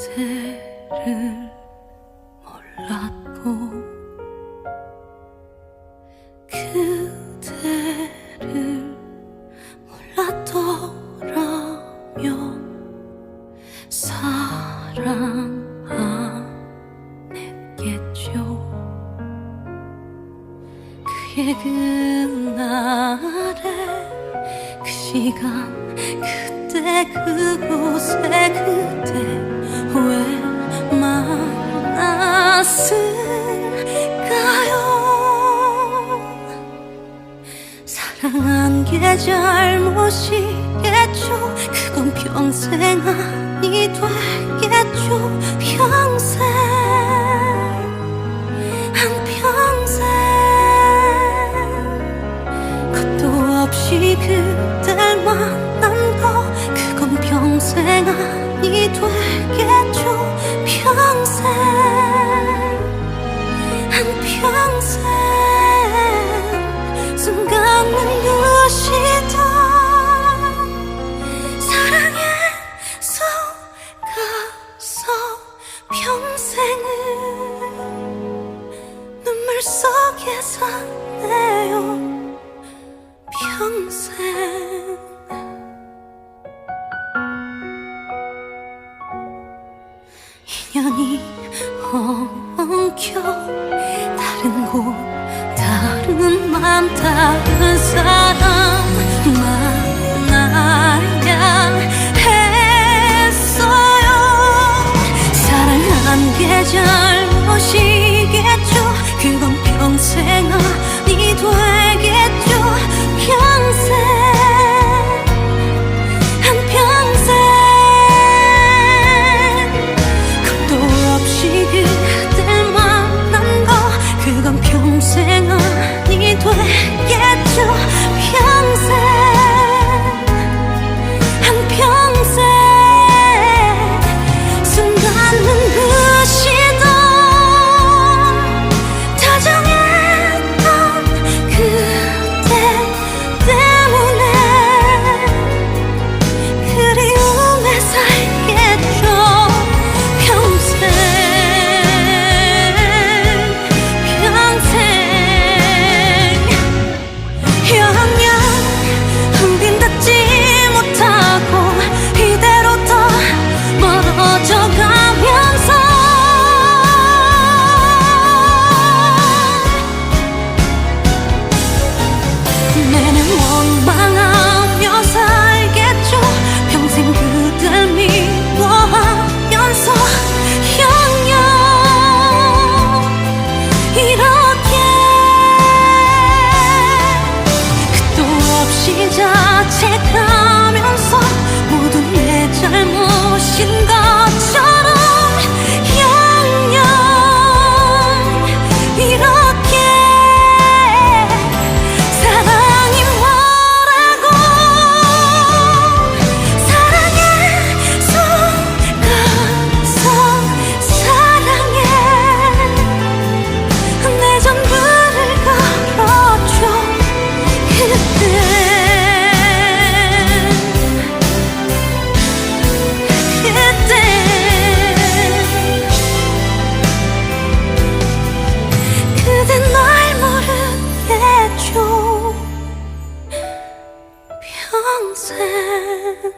그때를 몰랐고 그대를 몰랐더라면 사랑 안 했겠죠. 그날의 그 시간 그때 그곳에 그때 왜 만났을까요? 사랑한 게 잘못이겠죠? 그건 평생 아 속에 사네요. 평생 인연이 엉켜 다른 곳 다른 맘 다른 사람 天。